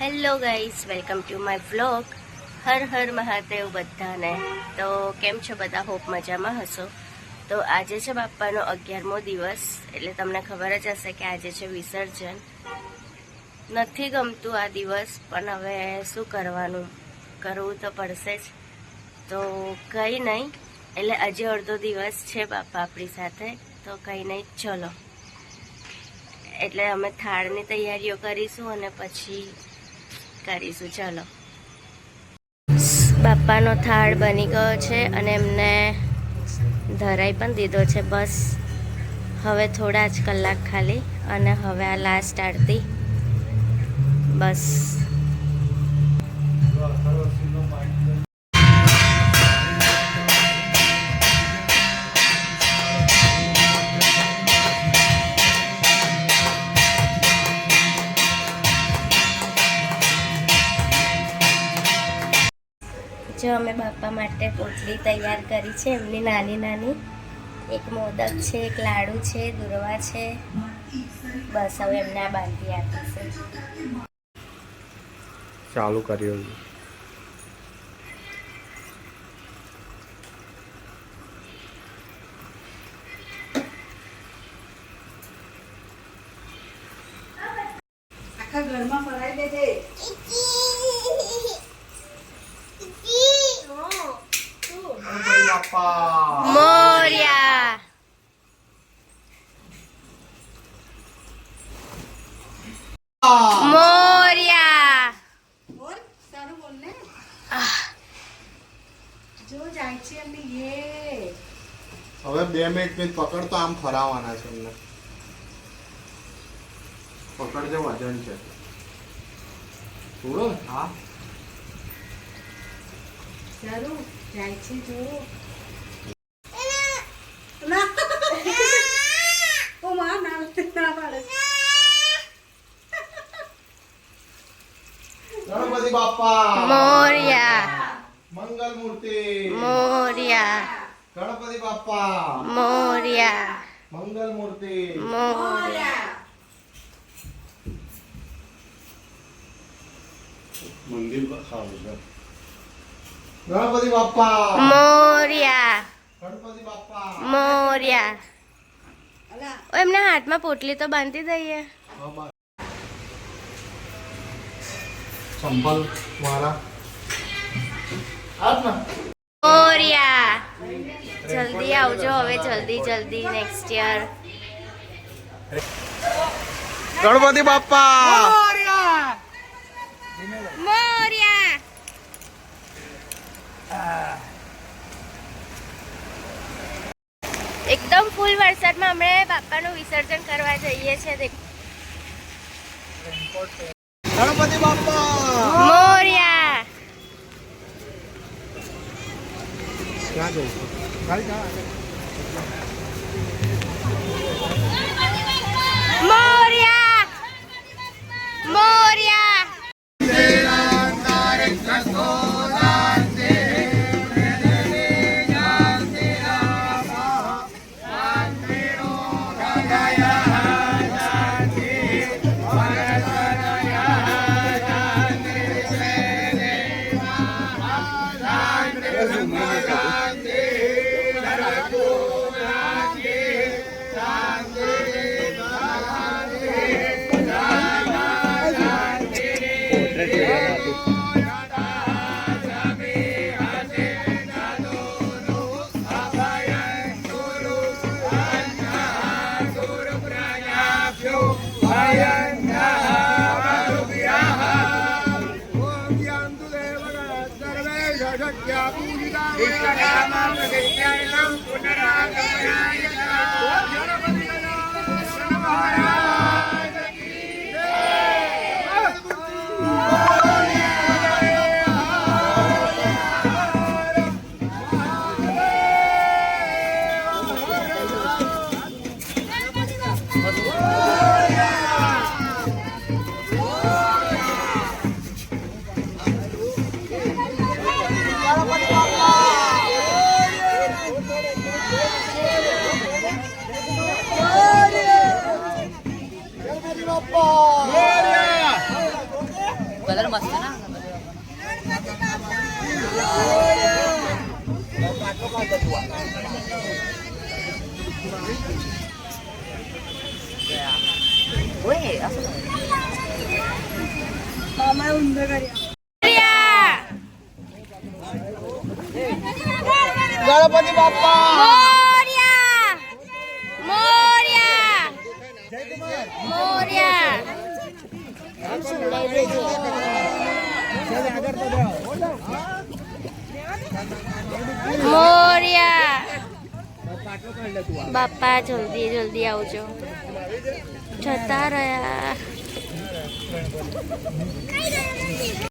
Hello guys welcome to my vlog. Har Har Mahadev બધાને. તો કેમ છો બધા? હોપ મજામાં હશો. તો આજે છે બાપ્પાનો અગિયારમો દિવસ, એટલે તમને ખબર જ હશે કે આજે છે વિસર્જન. નથી ગમતું આ દિવસ, પણ હવે શું કરવાનું? કરવું તો પડશે જ. તો કંઈ નહીં, એટલે આજે અડધો દિવસ છે બાપા આપણી સાથે. તો કંઈ નહીં, ચલો. એટલે અમે થાળની તૈયારીઓ કરીશું અને પછી કરીશું, ચલો. બાપાનો થાળ બની ગયો છે અને એમને ધરાઈ પણ દીધો છે, બસ. હવે થોડા જ કલાક ખાલી અને હવે આ લાસ્ટ આરતી. બસ. અમે બાપા માટે પોટલી તૈયાર કરી છે. એમની નાની નાની. એક મોદક છે એક લાડુ છે દુર્વા છે. બસ હવે એમને આ બાંધી આપીશું. ચાલુ કર્યો છે આખા ઘરમાં ફરાઈ દેજે મોર્યા મોર્યા બોલ સારું બોલ ને જો જાય છે અને યે. હવે બે મિનિટ મિનિટ પકડ તો આમ ફરાવાના છે એમને. પકડજો વજન છે. થોડો હા. સારું જાય છે જો ઓ માં ના ના પાડે. ગણપતિ બાપ્પા. મોર્યા. મૂર્તિ મોર્યા ગણપતિ બાપ્પા મોર્યા મંગલ મૂર્તિ મોર્યા મંદિર પર ખાવું ગણપતિ બાપ્પા મોર્યા ગણપતિ બાપ્પા મોર્યા એમના હાથમાં પોટલી તો બાંધી દઈએ સંભલ મારા જલ્દી આવજો હવે જલ્દી જલ્દી નેક્સ્ટ યર ગણપતિ બાપ્પા મોર્યા. એકદમ ફૂલ વરસાદમાં અમે બાપાનું વિસર્જન કરવા જઈએ છીએ Ganpati Bappa Chicago. Right now, शांति ब्रह्म शांति છે ને ઓય આ શું? મામા ઊંધો કર્યો મોર્યા. બાપા જલ્દી જલ્દી આવજો. જતા રહ્યા.